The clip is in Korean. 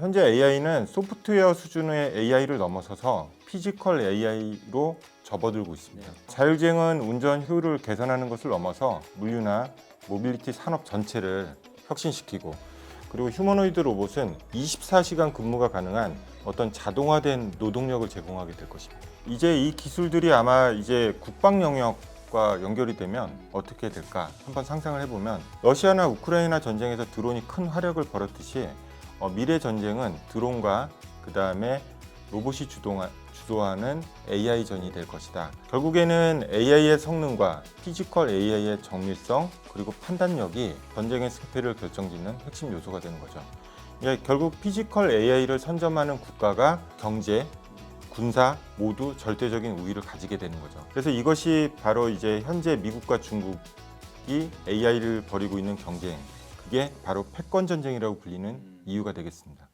현재 AI는 소프트웨어 수준의 AI를 넘어서서 피지컬 AI로 접어들고 있습니다. 자율주행은 운전 효율을 개선하는 것을 넘어서 물류나 모빌리티 산업 전체를 혁신시키고 그리고 휴머노이드 로봇은 24시간 근무가 가능한 어떤 자동화된 노동력을 제공하게 될 것입니다. 이제 이 기술들이 아마 이제 국방 영역 과 연결이 되면 어떻게 될까 한번 상상을 해보면 러시아나 우크라이나 전쟁에서 드론이 큰 화력을 벌였듯이 어, 미래 전쟁은 드론과 그 다음에 로봇이 주도하는 AI 전이 될 것이다. 결국에는 AI의 성능과 피지컬 AI의 정밀성 그리고 판단력이 전쟁의 승패를 결정짓는 핵심 요소가 되는 거죠. 예, 결국 피지컬 AI를 선점하는 국가가 경제, 군사 모두 절대적인 우위를 가지게 되는 거죠. 그래서 이것이 바로 이제 현재 미국과 중국이 AI를 벌이고 있는 경쟁, 그게 바로 패권 전쟁이라고 불리는 이유가 되겠습니다.